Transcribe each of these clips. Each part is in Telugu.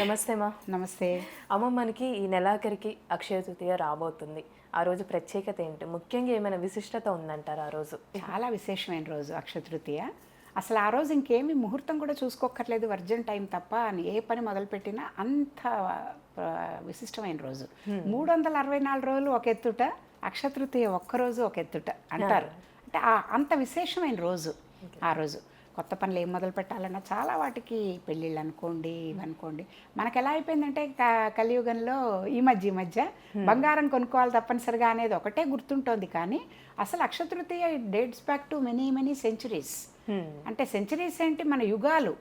నమస్తే మా. నమస్తే. అమ్మ మనకి ఈ నెలాఖరికి అక్షయ తృతీయ రాబోతుంది. ఆ రోజు ప్రత్యేకత ఏంటి? ముఖ్యంగా ఏమైనా విశిష్టత ఉందంటారు ఆ రోజు? చాలా విశేషమైన రోజు అక్షయ తృతీయ. అసలు ఆ రోజు ఇంకేమీ ముహూర్తం కూడా చూసుకోక్కర్లేదు వర్జన్ టైం తప్ప అని ఏ పని మొదలుపెట్టినా అంత విశిష్టమైన రోజు. మూడు వందల అరవై నాలుగు రోజులు ఒక ఎత్తుట అక్షయ తృతీయ ఒక్కరోజు ఒక ఎత్తుట అంటారు. అంటే అంత విశేషమైన రోజు ఆ రోజు. కొత్త పనులు ఏం మొదలు పెట్టాలన్నా చాలా వాటికి పెళ్ళిళ్ళు అనుకోండి ఇవనుకోండి మనకు ఎలా అయిపోయిందంటే కలియుగంలో ఈ మధ్య ఈ మధ్య బంగారం కొనుక్కోవాలి తప్పనిసరిగా అనేది ఒకటే గుర్తుంటోంది కానీ అసలు Akshaya Tritiya dates back to many many centuries. అంటే సెంచురీస్ ఏంటి? మన యుగాలు.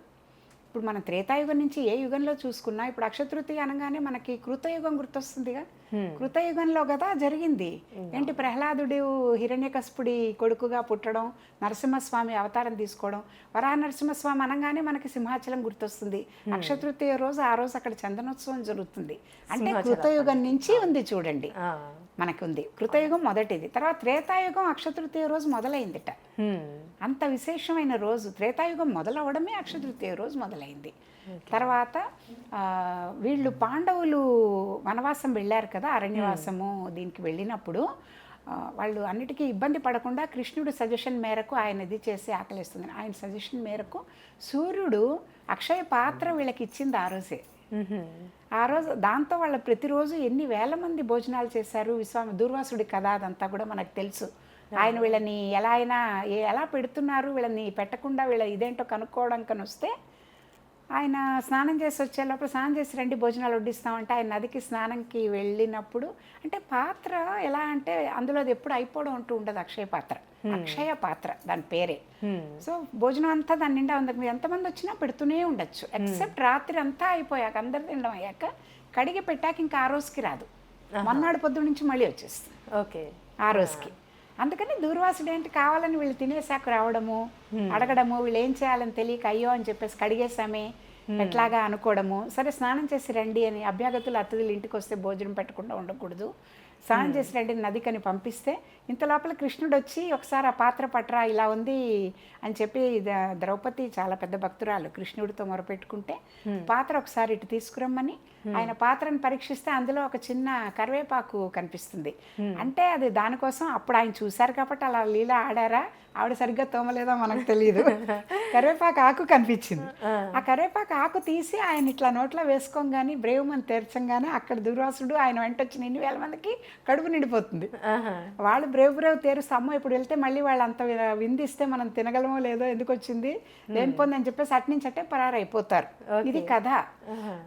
ఇప్పుడు మనం త్రేతాయుగం నుంచి ఏ యుగంలో చూసుకున్నా ఇప్పుడు అక్షతృతీయ అనగానే మనకి కృతయుగం గుర్తొస్తుందిగా. కృతయుగంలో కదా జరిగింది. ఏంటి ప్రహ్లాదుడు హిరణ్యకశపుడి కొడుకుగా పుట్టడం నరసింహస్వామి అవతారం తీసుకోవడం వరాహ నరసింహస్వామి అనగానే మనకి సింహాచలం గుర్తొస్తుంది. అక్షతృతీయ రోజు ఆ రోజు అక్కడ చందనోత్సవం జరుగుతుంది. అంటే కృతయుగం నుంచి ఉంది చూడండి. మనకు ఉంది కృతయుగం మొదటిది. తర్వాత త్రేతాయుగం అక్షతృతీయ రోజు మొదలైందిట. అంత విశేషమైన రోజు. త్రేతాయుగం మొదలవడమే అక్షతృతీయ రోజు మొదలైంది. తర్వాత వీళ్ళు పాండవులు వనవాసం వెళ్ళారు కదా అరణ్యవాసము దీనికి వెళ్ళినప్పుడు వాళ్ళు అన్నిటికీ ఇబ్బంది పడకుండా కృష్ణుడు సజెషన్ మేరకు ఆయన ఇది చేసి ఆకలిస్తుంది. ఆయన సజెషన్ మేరకు సూర్యుడు అక్షయ పాత్ర వీళ్ళకి ఇచ్చింది ఆ రోజే. ఆ రోజు దాంతో వాళ్ళ ప్రతిరోజు ఎన్ని వేల మంది భోజనాలు చేశారు విశ్వామి దూర్వాసుడి కథ అదంతా కూడా మనకు తెలుసు. ఆయన వీళ్ళని ఎలా అయినా ఎలా పెడుతున్నారు వీళ్ళని పెట్టకుండా వీళ్ళ ఇదేంటో కనుక్కోవడానికని వస్తే ఆయన స్నానం చేసి వచ్చే లోపల స్నానం చేసి రండి భోజనాలు వడ్డిస్తామంటే ఆయన నదికి స్నానంకి వెళ్ళినప్పుడు అంటే పాత్ర ఎలా అంటే అందులో అది ఎప్పుడు అయిపోవడం అంటూ ఉండదు అక్షయ పాత్ర. అక్షయ పాత్ర దాని పేరే. సో భోజనం అంతా దాని నిండా ఉంది. మీరు ఎంతమంది వచ్చినా పెడుతూనే ఉండొచ్చు. ఎక్సెప్ట్ రాత్రి అంతా అయిపోయాక అందరు తినడం అయ్యాక కడిగి పెట్టాక ఇంకా ఆ రోజుకి రాదు. మొన్నాడు పొద్దు నుంచి మళ్ళీ వచ్చేస్తుంది. ఓకే. ఆ రోజుకి. అందుకని దూర్వాసుడు ఏంటి కావాలని వీళ్ళు తినేసాక రావడము అడగడము వీళ్ళు ఏం చేయాలని తెలియక అయ్యో అని చెప్పేసి కడిగేసామే ఎట్లాగా అనుకోవడము. సరే స్నానం చేసి రండి అని అభ్యాగతులు అతిథులు ఇంటికి వస్తే భోజనం పెట్టకుండా ఉండకూడదు. స్నానం చేసి రండి నదికని పంపిస్తే ఇంత లోపల కృష్ణుడు వచ్చి ఒకసారి ఆ పాత్ర పట్రా ఇలా ఉంది అని చెప్పి ద్రౌపది చాలా పెద్ద భక్తురాలు కృష్ణుడితో మొరపెట్టుకుంటే పాత్ర ఒకసారి ఇటు తీసుకురమ్మని ఆయన పాత్రను పరీక్షిస్తే అందులో ఒక చిన్న కరివేపాకు కనిపిస్తుంది. అంటే అది దానికోసం అప్పుడు ఆయన చూశారు కాబట్టి అలా లీల ఆడారా? ఆవిడ సరిగ్గా తోమలేదో మనకు తెలియదు కరివేపాకు ఆకు కనిపించింది. ఆ. కరివేపాకు ఆకు తీసి ఆయన ఇట్లా నోట్లో వేసుకోగానే బ్రేవమని తెరచంగానే అక్కడ దుర్వాసుడు ఆయన వెంట వచ్చిన ఎన్ని వేల మందికి కడుపు నిండిపోతుంది. వాళ్ళు బ్రేవ్ బ్రేవ్ తెరుస్తూ అమ్మో ఇప్పుడు వెళ్తే మళ్ళీ వాళ్ళు అంత విందిస్తే మనం తినగలమో లేదో ఎందుకు వచ్చింది? లేనిపోంది అని చెప్పేసి అటు నుంచి అట్టే పరారైపోతారు. ఇది కథ.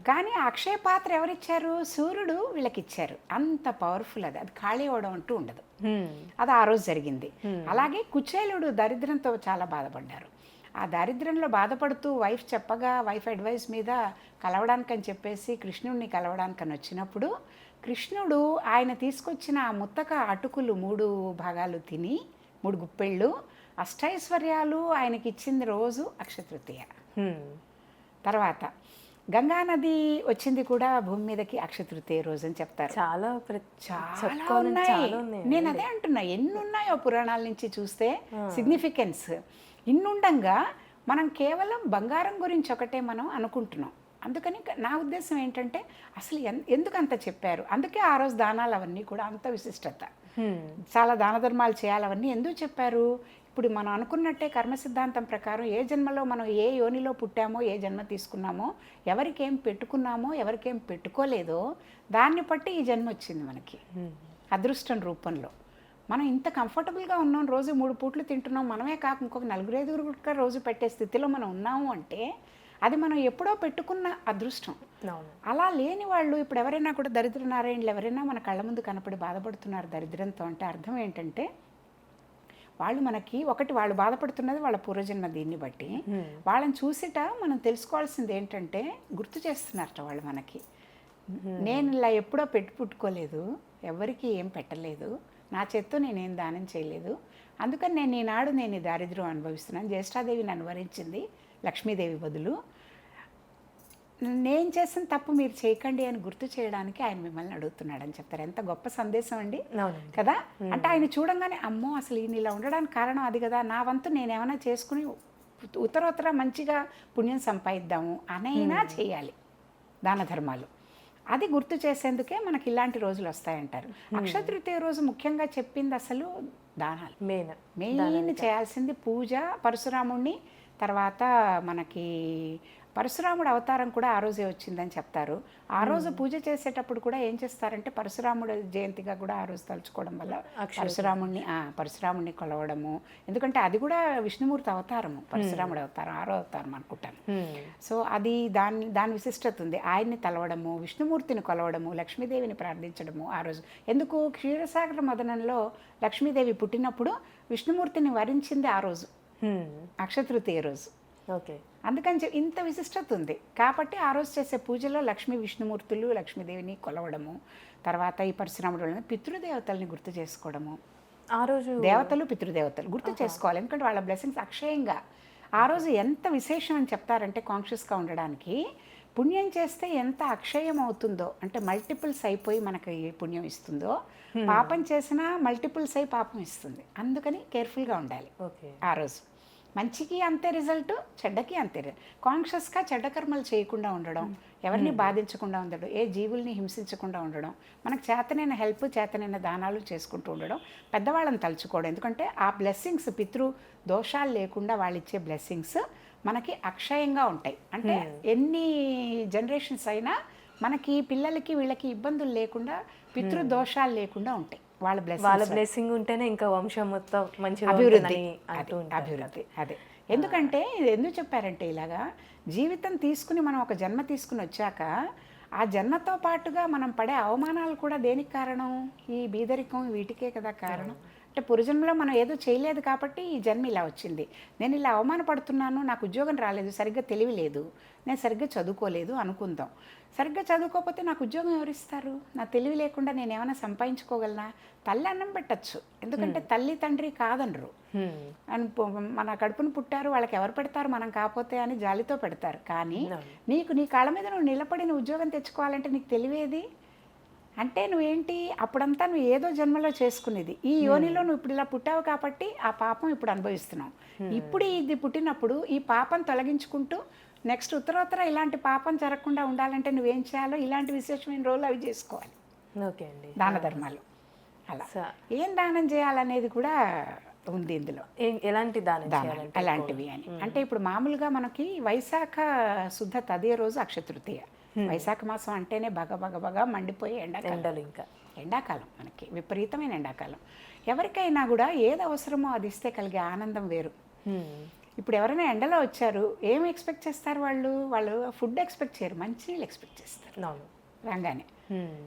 కానీ అక్షయ పాత్ర ఎవరిచ్చారు? సూర్యుడు వీళ్ళకి ఇచ్చారు అంత పవర్ఫుల్ అది. అది ఖాళీ అవడం అంటూ ఉండదు. అది ఆ రోజు జరిగింది. అలాగే కుచేలుడు దరిద్రంతో చాలా బాధపడ్డారు. ఆ దారిద్ర్యంలో బాధపడుతూ వైఫ్ చెప్పగా వైఫ్ అడ్వైస్ మీద కలవడానికని చెప్పేసి కృష్ణుడిని కలవడానికని వచ్చినప్పుడు కృష్ణుడు ఆయన తీసుకొచ్చిన ఆ ముత్తక అటుకులు మూడు భాగాలు తిని మూడు గుప్పెళ్ళు అష్టైశ్వర్యాలు ఆయనకి ఇచ్చింది రోజు అక్షతృతీయ. తర్వాత గంగా నది వచ్చింది కూడా భూమి మీదకి అక్షతృతీయ రోజు అని చెప్తారు. చాలా చాలా ఉన్నాయి. నేను అదే అంటున్నా ఎన్ని ఉన్నాయో పురాణాల నుంచి చూస్తే సిగ్నిఫికెన్స్ ఇన్నుండంగా మనం కేవలం బంగారం గురించి ఒకటే మనం అనుకుంటున్నాం. అందుకని నా ఉద్దేశం ఏంటంటే అసలు ఎందుకు అంత చెప్పారు? అందుకే ఆ రోజు దానాలు అవన్నీ కూడా అంత విశిష్టత. చాలా దాన ధర్మాలు చేయాలి అవన్నీ ఎందుకు చెప్పారు? ఇప్పుడు మనం అనుకున్నట్టే కర్మ సిద్ధాంతం ప్రకారం ఏ జన్మలో మనం ఏ యోనిలో పుట్టామో ఏ జన్మ తీసుకున్నామో ఎవరికేం పెట్టుకున్నామో ఎవరికేం పెట్టుకోలేదో దాన్ని బట్టి ఈ జన్మ వచ్చింది మనకి. అదృష్టం రూపంలో. మనం ఇంత కంఫర్టబుల్గా ఉన్నాం రోజు మూడు పూట్లు తింటున్నాం మనమే కాక ఇంకొక నలుగురు ఐదుగురు కూడా రోజు పెట్టే స్థితిలో మనం ఉన్నాము అంటే అది మనం ఎప్పుడో పెట్టుకున్న అదృష్టం. అలా లేని వాళ్ళు ఇప్పుడు ఎవరైనా కూడా దరిద్ర నారాయణులు ఎవరైనా మన కళ్ళ ముందు కనపడి బాధపడుతున్నారు దరిద్రంతో అంటే అర్థం ఏంటంటే వాళ్ళు మనకి ఒకటి వాళ్ళు బాధపడుతున్నది వాళ్ళ పూర్వజన్మ దీన్ని బట్టి. వాళ్ళని చూసిట మనం తెలుసుకోవాల్సింది ఏంటంటే గుర్తు చేస్తున్నారట వాళ్ళు మనకి. నేను ఇలా ఎప్పుడో పెట్టి పుట్టుకోలేదు ఎవరికి ఏం పెట్టలేదు నా చేత్తో నేనేం దానం చేయలేదు అందుకని నేను ఈనాడు నేను ఈ దారిద్ర్యం అనుభవిస్తున్నాను. జ్యేష్ఠాదేవి నన్ను వరించింది లక్ష్మీదేవి బదులు. నేను చేసిన తప్పు మీరు చేయకండి అని గుర్తు చేయడానికి ఆయన మిమ్మల్ని అడుగుతున్నాడని చెప్తారు. ఎంత గొప్ప సందేశం అండి. కదా? అంటే ఆయన చూడంగానే అమ్మో అసలు ఈయన ఇలా ఉండడానికి కారణం అది కదా నా వంతు నేను ఏమైనా చేసుకుని ఉత్తరోత్తర మంచిగా పుణ్యం సంపాదిద్దాము అనైనా చేయాలి దాన ధర్మాలు. అది గుర్తు చేసేందుకే మనకి ఇలాంటి రోజులు వస్తాయంటారు. అక్షయ తృతీయ రోజు ముఖ్యంగా చెప్పింది అసలు దానాలు. మెయిన్. మెయిన్ చేయాల్సింది పూజ పరశురాముణ్ణి తర్వాత మనకి పరశురాముడు అవతారం కూడా ఆ రోజే వచ్చిందని చెప్తారు. ఆ రోజు పూజ చేసేటప్పుడు కూడా ఏం చేస్తారంటే పరశురాముడు జయంతిగా కూడా ఆ రోజు తలుచుకోవడం వల్ల పరశురాముణ్ణి ఆ, పరశురాముణ్ణి కొలవడము. ఎందుకంటే అది కూడా విష్ణుమూర్తి అవతారము పరశురాముడు అవతారం ఆరో అవతారం అనుకుంటాను. సో అది దాని దాని విశిష్టత ఉంది. ఆయన్ని తలవడము విష్ణుమూర్తిని కొలవడము లక్ష్మీదేవిని ప్రార్థించడము ఆ రోజు. ఎందుకు? క్షీరసాగర మదనంలో లక్ష్మీదేవి పుట్టినప్పుడు విష్ణుమూర్తిని వరించింది ఆ రోజు. అక్షతృతీయ రోజు. ఓకే. అందుకని చెప్పి ఇంత విశిష్టత ఉంది కాబట్టి ఆ రోజు చేసే పూజలో లక్ష్మీ విష్ణుమూర్తులు లక్ష్మీదేవిని కొలవడము తర్వాత ఈ పరశురాముడు వలన పితృదేవతల్ని గుర్తు చేసుకోవడము. ఆ రోజు దేవతలు పితృదేవతలు గుర్తు చేసుకోవాలి. ఎందుకంటే వాళ్ళ బ్లెస్సింగ్స్ అక్షయంగా. ఆ రోజు ఎంత విశేషం అని చెప్తారంటే కాన్షియస్గా ఉండడానికి పుణ్యం చేస్తే ఎంత అక్షయం అవుతుందో అంటే మల్టిపుల్స్ అయిపోయి మనకి పుణ్యం ఇస్తుందో పాపం చేసినా మల్టిపుల్స్ అయి పాపం ఇస్తుంది. అందుకని కేర్ఫుల్గా ఉండాలి. ఓకే. ఆ రోజు. మంచికి అంతే రిజల్ట్ చెడ్డకి అంతే కాన్షియస్గా చెడ్డ కర్మలు చేయకుండా ఉండడం ఎవరిని బాధించకుండా ఉండడం ఏ జీవుల్ని హింసించకుండా ఉండడం మనకు చేతనైన హెల్ప్ చేతనైన దానాలు చేసుకుంటూ ఉండడం పెద్దవాళ్ళని తలుచుకోవడం. ఎందుకంటే ఆ బ్లెస్సింగ్స్ పితృ దోషాలు లేకుండా వాళ్ళు ఇచ్చే బ్లెస్సింగ్స్ మనకి అక్షయంగా ఉంటాయి. అంటే ఎన్ని జనరేషన్స్ అయినా మనకి పిల్లలకి వీళ్ళకి ఇబ్బందులు లేకుండా పితృ దోషాలు లేకుండా ఉంటాయి. వాళ్ళ బ్లెస్సింగ్స్ వాళ్ళ బ్లెస్సింగ్ ఉంటేనే ఇంకా వంశం మొత్తం మంచిగా అభివృద్ధి. అభివృద్ధి. అదే. ఎందుకంటే ఇది ఎందుకు చెప్పారంటే ఇలాగా జీవితం తీసుకుని మనం ఒక జన్మ తీసుకుని వచ్చాక ఆ జన్మతో పాటుగా మనం పడే అవమానాలు కూడా దేనికి కారణం? ఈ బీదరికం వీటికే కదా కారణం. అంటే పురుజన్మలో మనం ఏదో చేయలేదు కాబట్టి ఈ జన్మ ఇలా వచ్చింది. నేను ఇలా అవమానపడుతున్నాను నాకు ఉద్యోగం రాలేదు సరిగ్గా తెలివి లేదు నేను సరిగ్గా చదువుకోలేదు అనుకుందాం. సరిగ్గా చదువుకోకపోతే నాకు ఉద్యోగం ఎవరిస్తారు నా తెలివి లేకుండా నేను ఏమైనా సంపాదించుకోగలనా? తల్లి అన్నం పెట్టచ్చు. ఎందుకంటే తల్లి తండ్రి కాదనరు. అని మన కడుపును పుట్టారు వాళ్ళకి ఎవరు పెడతారు మనం కాకపోతే అని జాలితో పెడతారు. కానీ. నీకు నీ కాళ్ళ మీద నువ్వు నిలబడి నువ్వు ఉద్యోగం తెచ్చుకోవాలంటే నీకు తెలివేది? అంటే నువ్వేంటి? అప్పుడంతా నువ్వు ఏదో జన్మలో చేసుకునేది. ఈ యోనిలో నువ్వు ఇప్పుడు ఇలా పుట్టావు కాబట్టి ఆ పాపం ఇప్పుడు అనుభవిస్తున్నావు. ఇప్పుడు ఇది పుట్టినప్పుడు ఈ పాపం తొలగించుకుంటూ నెక్స్ట్ ఉత్తరోత్తర ఇలాంటి పాపం జరగకుండా ఉండాలంటే నువ్వేం చేయాలో? ఇలాంటి విశేషమైన రోజులు అవి చేసుకోవాలి. ఓకే అండి. దాన ధర్మాలు. అలా. ఏం దానం చేయాలనేది కూడా ఉంది ఇందులో. ఎలాంటి దానం అలాంటివి అని. అంటే ఇప్పుడు మామూలుగా మనకి వైశాఖ శుద్ధ తదియ రోజు అక్షతృతీయ. వైశాఖ మాసం అంటేనే బగ బగ బగ మండిపోయే ఎండాకాలం. ఇంకా ఎండాకాలం మనకి విపరీతమైన ఎండాకాలం. ఎవరికైనా కూడా ఏది అవసరమో అది ఇస్తే కలిగే ఆనందం వేరు. ఇప్పుడు ఎవరైనా ఎండలో వచ్చారు ఏం ఎక్స్పెక్ట్ చేస్తారు వాళ్ళు? వాళ్ళు ఫుడ్ ఎక్స్పెక్ట్ చేయరు మంచినీళ్ళు ఎక్స్పెక్ట్ చేస్తారు. రాగానే.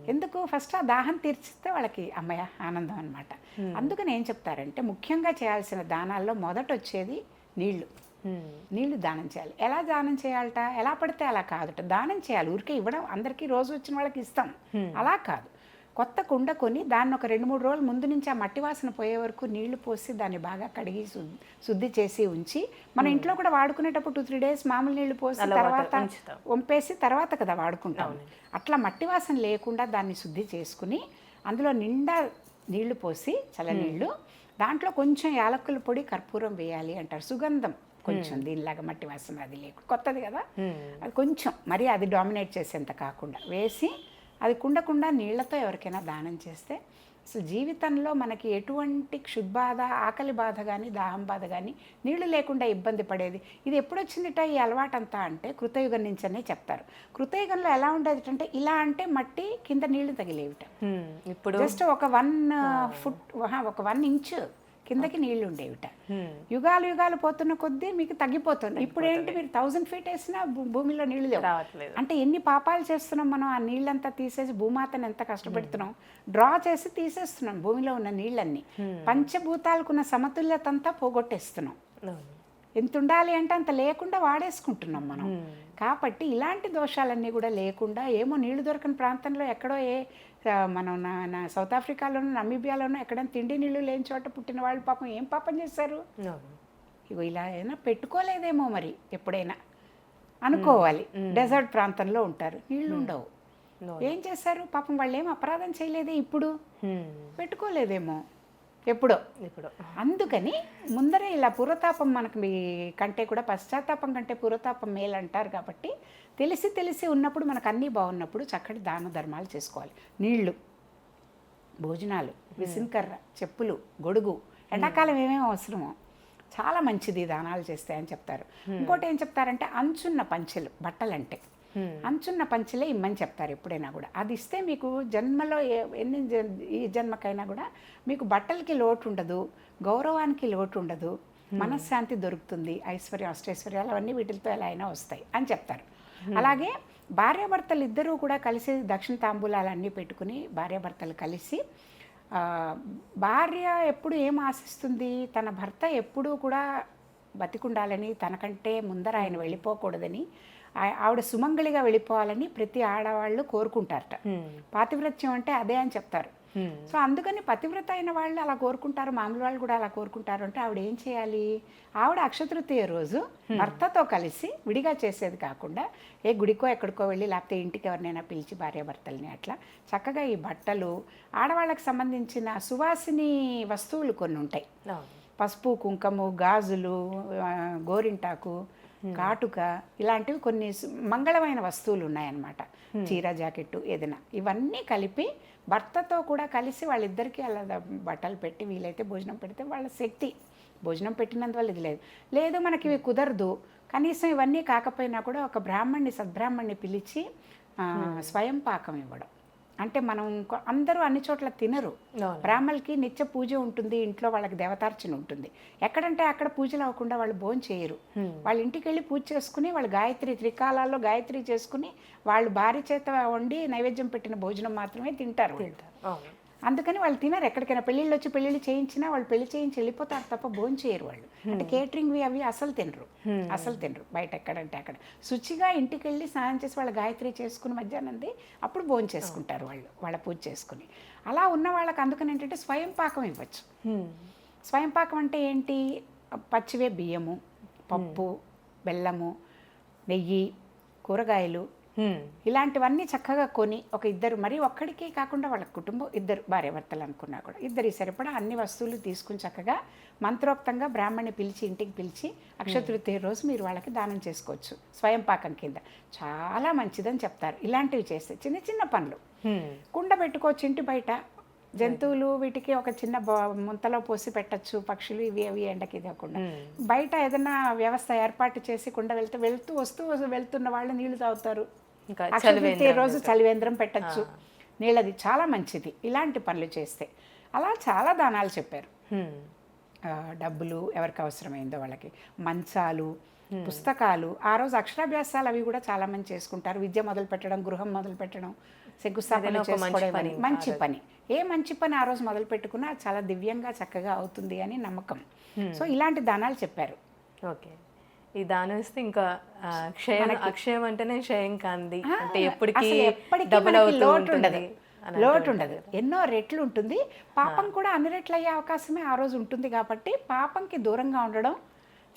ఎందుకు? ఫస్ట్ ఆ దాహం తీర్చితే వాళ్ళకి అమ్మయ్య ఆనందం అనమాట అందుకని ఏం చెప్తారంటే ముఖ్యంగా చేయాల్సిన దానాల్లో మొదట వచ్చేది నీళ్ళు హ్మ్. నీళ్ళు దానం చేయాలి. ఎలా దానం చేయాలట? ఎలా పడితే అలా కాదట. దానం చేయాలి. ఊరికే ఇవ్వడం అందరికీ రోజు వచ్చిన వాళ్ళకి ఇస్తాం. అలా కాదు. కొత్త కుండ కొని దాన్ని ఒక రెండు మూడు రోజుల ముందు నుంచి ఆ మట్టి వాసన పోయే వరకు నీళ్ళు పోసి దాన్ని బాగా కడిగి శుద్ధి చేసి ఉంచి మన ఇంట్లో కూడా వాడుకునేటప్పుడు టూ త్రీ డేస్ మామూలు నీళ్ళు పోసి తర్వాత. వంపేసి తర్వాత కదా వాడుకుంటాం. అట్లా మట్టి వాసన లేకుండా దాన్ని శుద్ధి చేసుకుని అందులో నిండా నీళ్ళు పోసి చల్లనీళ్ళు దాంట్లో కొంచెం యాలకుల పొడి కర్పూరం వేయాలి అంటారు. సుగంధం కొంచెం దీనిలాగా మట్టి వాసన అది లేకుండా. కొత్తది కదా. అది కొంచెం మరి అది డామినేట్ చేసేంత కాకుండా వేసి అది కుండకుండా నీళ్ళతో ఎవరికైనా దానం చేస్తే అసలు జీవితంలో మనకి ఎటువంటి క్షుద్బాధ ఆకలి బాధ కానీ దాహం బాధ కానీ నీళ్ళు లేకుండా ఇబ్బంది పడేది. ఇది ఎప్పుడు వచ్చిందిట ఈ అలవాటంతా అంటే కృతయుగం నుంచనే చెప్తారు. కృతయుగంలో ఎలా ఉండేది అంటే ఇలా అంటే మట్టి కింద నీళ్ళు తగిలేవిట. ఇప్పుడు? జస్ట్ ఒక వన్ ఫుట్ ఒక వన్ ఇంచ్ కిందకి నీళ్ళు ఉండేవిట. యుగాలు యుగాలు పోతున్న కొద్దీ మీకు తగ్గిపోతుంది ఇప్పుడు ఏంటి మీరు థౌజండ్ ఫీట్ వేసినా భూమిలో నీళ్ళు లేవు. అంటే ఎన్ని పాపాలు చేస్తున్నాం మనం ఆ నీళ్ళంతా తీసేసి భూమాతను ఎంత కష్టపెడుతున్నాం? డ్రా చేసి తీసేస్తున్నాం భూమిలో ఉన్న నీళ్ళన్నీ. పంచభూతాలకున్న సమతుల్యత అంతా పోగొట్టేస్తున్నాం. ఎంత ఉండాలి అంటే అంత లేకుండా వాడేసుకుంటున్నాం మనం. కాబట్టి ఇలాంటి దోషాలన్నీ కూడా లేకుండా ఏమో నీళ్ళు దొరకని ప్రాంతంలో ఎక్కడో ఏ మనం నా నా సౌత్ ఆఫ్రికాలోనూ నమీబియాలోనూ ఎక్కడైనా తిండి నీళ్ళు లేని చోట పుట్టిన వాళ్ళు పాపం ఏం పాపం చేశారు అవును. ఇగో ఇలా అయినా పెట్టుకోలేదేమో మరి ఎప్పుడైనా. అనుకోవాలి. డెజర్ట్ ప్రాంతంలో ఉంటారు. నీళ్ళు ఉండవు. ఏం చేశారు పాపం వాళ్ళు ఏం అపరాధం చేయలేదే ఇప్పుడు. పెట్టుకోలేదేమో. ఎప్పుడో. ఇప్పుడు అందుకని ముందరే ఇలా పూర్వతాపం మనకు మీ కంటే కూడా పశ్చాత్తాపం కంటే పూర్వతాపం మేలు అంటారు కాబట్టి తెలిసి తెలిసి ఉన్నప్పుడు మనకు అన్నీ బాగున్నప్పుడు చక్కటి దాన ధర్మాలు చేసుకోవాలి. నీళ్ళు భోజనాలు విసిన్కర్ర చెప్పులు గొడుగు ఎండాకాలం ఏమేమి అవసరమో చాలా మంచిది దానాలు చేస్తే అని చెప్తారు. ఇంకోటి ఏం చెప్తారంటే అంచున్న పంచెలు బట్టలంటే. అంచున్న పంచలే ఇమ్మని చెప్తారు ఎప్పుడైనా కూడా. అది ఇస్తే మీకు జన్మలో ఎన్ని ఈ జన్మకైనా కూడా మీకు బట్టలకి లోటు ఉండదు గౌరవానికి లోటు ఉండదు మనశ్శాంతి దొరుకుతుంది ఐశ్వర్యం అష్టైశ్వర్యాలు అవన్నీ వీటితో ఎలా అయినా వస్తాయి అని చెప్తారు. అలాగే భార్యాభర్తలు ఇద్దరూ కూడా కలిసి దక్షిణ తాంబూలాలు అన్నీ పెట్టుకుని భార్యాభర్తలు కలిసి భార్య ఎప్పుడు ఏం ఆశిస్తుంది తన భర్త ఎప్పుడూ కూడా బతికుండాలని తనకంటే ముందర ఆయన వెళ్ళిపోకూడదని ఆవిడ సుమంగళిగా వెళ్ళిపోవాలని ప్రతి ఆడవాళ్ళు కోరుకుంటారట. పాతివ్రత్యం అంటే అదే అని చెప్తారు. సో అందుకని పతివ్రత అయిన వాళ్ళు అలా కోరుకుంటారు మామూలు వాళ్ళు కూడా అలా కోరుకుంటారు అంటే ఆవిడ ఏం చేయాలి ఆవిడ అక్షతృతీయ రోజు భర్తతో కలిసి విడిగా చేసేది కాకుండా ఏ గుడికో ఎక్కడికో వెళ్ళి లేకపోతే ఇంటికి ఎవరినైనా పిలిచి భార్యాభర్తల్ని అట్లా చక్కగా ఈ బట్టలు ఆడవాళ్ళకి సంబంధించిన సువాసిని వస్తువులు కొన్ని ఉంటాయి. పసుపు కుంకుమ గాజులు గోరింటాకు కాటుక ఇలాంటివి కొన్ని మంగళమైన వస్తువులు ఉన్నాయన్నమాట. చీర జాకెట్టు ఏదైనా. ఇవన్నీ కలిపి భర్తతో కూడా కలిసి వాళ్ళిద్దరికీ అలా బట్టలు పెట్టి వీలైతే భోజనం పెడితే వాళ్ళ శక్తి. భోజనం పెట్టినందువల్ల ఇది లేదు. లేదు మనకి ఇవి కుదరదు. కనీసం ఇవన్నీ కాకపోయినా కూడా ఒక బ్రాహ్మణ్ణి సద్బ్రాహ్మణ్ణి పిలిచి స్వయం పాకం ఇవ్వడం. అంటే మనం ఇంకో- అందరూ అన్ని చోట్ల తినరు. బ్రాహ్మణులకి నిత్య పూజ ఉంటుంది ఇంట్లో వాళ్ళకి దేవతార్చన ఉంటుంది. ఎక్కడంటే అక్కడ పూజలు అవ్వకుండా వాళ్ళు భోజనం చేయరు. వాళ్ళ ఇంటికి వెళ్ళి పూజ చేసుకుని వాళ్ళు గాయత్రి త్రికాలాల్లో గాయత్రి చేసుకుని వాళ్ళు భార్య చేత వండి నైవేద్యం పెట్టిన భోజనం మాత్రమే తింటారు. అందుకని వాళ్ళు తినరు ఎక్కడికైనా. పెళ్ళిళ్ళు వచ్చి పెళ్ళిళ్ళు చేయించినా వాళ్ళు పెళ్ళి చేయించి వెళ్ళిపోతారు తప్ప భోజనం చేయరు వాళ్ళు. అంటే కేటరింగ్వి అవి అసలు తినరు. అసలు తినరు బయట ఎక్కడంటే అక్కడ. శుచిగా ఇంటికి వెళ్ళి స్నానం చేసి వాళ్ళ గాయత్రి చేసుకుని మధ్యాహ్నంది అప్పుడు భోజనం చేసుకుంటారు వాళ్ళు వాళ్ళ పూజ చేసుకుని. అలా ఉన్న వాళ్ళకి అందుకని ఏంటంటే స్వయం పాకం ఇవ్వచ్చు. స్వయం పాకం అంటే ఏంటి? పచ్చివే బియ్యము పప్పు బెల్లము నెయ్యి కూరగాయలు. ఇలాంటివన్నీ చక్కగా కొని ఒక ఇద్దరు మరీ ఒక్కడికే కాకుండా వాళ్ళ కుటుంబం ఇద్దరు భార్యాభర్తలు అనుకున్నా కూడా. ఇద్దరి సరిపడా అన్ని వస్తువులు తీసుకుని చక్కగా మంత్రోక్తంగా బ్రాహ్మణ్ణి పిలిచి ఇంటికి పిలిచి అక్షతృతీయ రోజు మీరు వాళ్ళకి దానం చేసుకోవచ్చు. స్వయం పాకం కింద. చాలా మంచిదని చెప్తారు. ఇలాంటివి చేస్తే చిన్న చిన్న పనులు. కుండ పెట్టుకోవచ్చు ఇంటి బయట. జంతువులు వీటికి ఒక చిన్న ముంతలో పోసి పెట్టచ్చు. పక్షులు ఇవి అవి ఎండకి ఇవ్వకుండా. బయట ఏదైనా వ్యవస్థ ఏర్పాటు చేసి కుండ వెళ్తూ వెళ్తూ వస్తూ వెళ్తున్న వాళ్ళు నీళ్ళు తాగుతారు. రోజు చలివేంద్రం పెట్టచ్చు. నీళ్ళది చాలా మంచిది. ఇలాంటి పనులు చేస్తే. అలా చాలా దానాలు చెప్పారు. డబ్బులు ఎవరికి అవసరమైందో వాళ్ళకి. మంచాలు పుస్తకాలు. ఆ రోజు అక్షరాభ్యాసాలు అవి కూడా చాలా మంది చేసుకుంటారు. విద్య మొదలు పెట్టడం గృహం మొదలు పెట్టడం శంకుస్థాపన చేసుకోవడం. మంచి పని. ఏ మంచి పని ఆ రోజు మొదలు పెట్టుకున్నా చాలా దివ్యంగా చక్కగా అవుతుంది అని నమ్మకం. సో ఇలాంటి దానాలు చెప్పారు. ఓకే. ఈ దానం ఇస్తే ఇంకా క్షయం అక్షయం అంటేనే క్షయం కాంది. అంటే ఎప్పటికీ డబుల్ అవుతూ లోటు ఉంటుంది ఉండదు. అని లోటు ఉండదు. ఎన్నో రెట్లు ఉంటుంది. పాపం కూడా అన్ని రెట్లు అయ్యే అవకాశమే ఆ రోజు ఉంటుంది కాబట్టి పాపంకి దూరంగా ఉండడం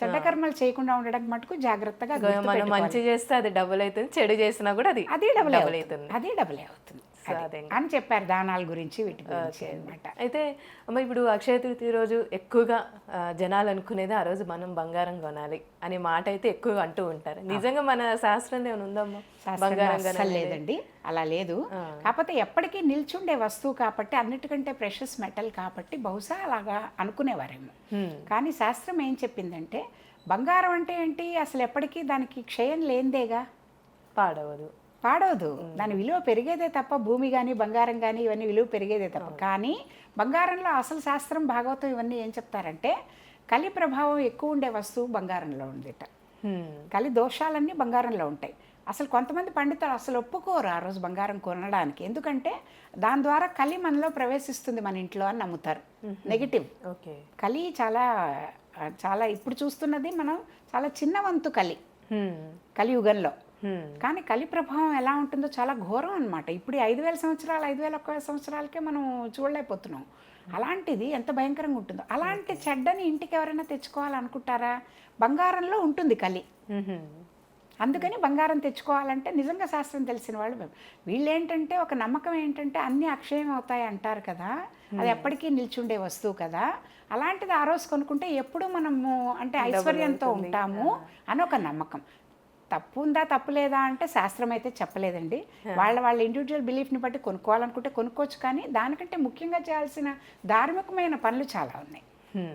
చెడ్డ కర్మలు చేయకుండా ఉండడం మటుకు జాగ్రత్తగా మనం. మంచి చేస్తే అది డబుల్ అవుతుంది చెడు చేసినా కూడా అది అది డబుల్ డబుల్ అవుతుంది. అది డబుల్ అవుతుంది. అని చెప్పారు దానాల గురించి వీటి గురించి అనమాట అయితే అమ్మ ఇప్పుడు అక్షయ తృతీయ రోజు ఎక్కువగా జనాలు అనుకునేది ఆ రోజు మనం బంగారం కొనాలి అనే మాట అయితే ఎక్కువగా అంటూ ఉంటారు. నిజంగా మన శాస్త్రంలో ఉందమ్మా బంగారం లేదండి. అలా లేదు. కాకపోతే ఎప్పటికీ నిల్చుండే వస్తువు కాబట్టి అన్నిటికంటే ప్రెషస్ మెటల్ కాబట్టి బహుశా అలాగా అనుకునేవారేమో. కానీ శాస్త్రం ఏం చెప్పిందంటే బంగారం అంటే ఏంటి? అసలు ఎప్పటికీ దానికి క్షయం లేనిదేగా? పాడవదు. పాడవదు. దాని విలువ పెరిగేదే తప్ప భూమి కానీ బంగారం కానీ ఇవన్నీ విలువ పెరిగేదే తప్ప. కానీ బంగారంలో అసలు శాస్త్రం భాగవతం ఇవన్నీ ఏం చెప్తారంటే కలి ప్రభావం ఎక్కువ ఉండే వస్తువు బంగారంలో ఉందిట. కలి దోషాలన్నీ బంగారంలో ఉంటాయి. అసలు కొంతమంది పండితులు అసలు ఒప్పుకోరు ఆ రోజు బంగారం కొనడానికి. ఎందుకంటే దాని ద్వారా కలి మనలో ప్రవేశిస్తుంది మన ఇంట్లో అని నమ్ముతారు. Negative okay. కలి చాలా చాలా ఇప్పుడు చూస్తున్నది మనం చాలా చిన్న వంతు కలి. కలియుగంలో. కానీ కలి ప్రభావం ఎలా ఉంటుందో చాలా ఘోరం అనమాట ఇప్పుడు ఐదు వేల సంవత్సరాలు ఐదు వేల ఒక్క సంవత్సరాలకే మనం చూడలేకపోతున్నాం. అలాంటిది ఎంత భయంకరంగా ఉంటుందో. అలాంటి చెడ్డని ఇంటికి ఎవరైనా తెచ్చుకోవాలనుకుంటారా? బంగారంలో ఉంటుంది కలి. అందుకని బంగారం తెచ్చుకోవాలంటే నిజంగా శాస్త్రం తెలిసిన వాళ్ళు మేము. వీళ్ళు ఏంటంటే ఒక నమ్మకం ఏంటంటే అన్నీ అక్షయం అవుతాయి అంటారు కదా. అది ఎప్పటికీ నిల్చుండే వస్తువు కదా. అలాంటిది ఆ రోజు కొనుక్కుంటే ఎప్పుడు మనము అంటే ఐశ్వర్యంతో ఉంటాము అని ఒక నమ్మకం. తప్పు ఉందా తప్పు లేదా అంటే శాస్త్రం అయితే చెప్పలేదండి వాళ్ళ వాళ్ళ ఇండివిజువల్ బిలీఫ్ని బట్టి కొనుక్కోవాలనుకుంటే కొనుక్కోవచ్చు కానీ దానికంటే ముఖ్యంగా చేయాల్సిన ధార్మికమైన పనులు చాలా ఉన్నాయి.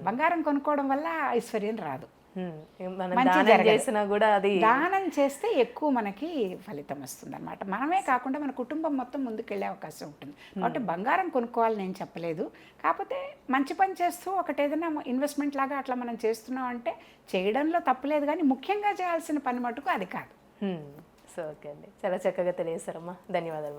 బంగారం కొనుక్కోవడం వల్ల ఐశ్వర్యం రాదు. మనం. చేసినా కూడా అది దానం చేస్తే ఎక్కువ మనకి ఫలితం వస్తుంది అనమాట మనమే కాకుండా మన కుటుంబం మొత్తం ముందుకెళ్ళే అవకాశం ఉంటుంది. కాబట్టి బంగారం కొనుక్కోవాలని నేను చెప్పలేదు. కాకపోతే మంచి పని చేస్తూ ఒకటి ఏదైనా ఇన్వెస్ట్మెంట్ లాగా అట్లా మనం చేస్తున్నాం అంటే చేయడంలో తప్పులేదు కానీ ముఖ్యంగా చేయాల్సిన పని మటుకు అది కాదు. సో ఓకే అండి. చాలా చక్కగా తెలియజేశారమ్మా. ధన్యవాదాలు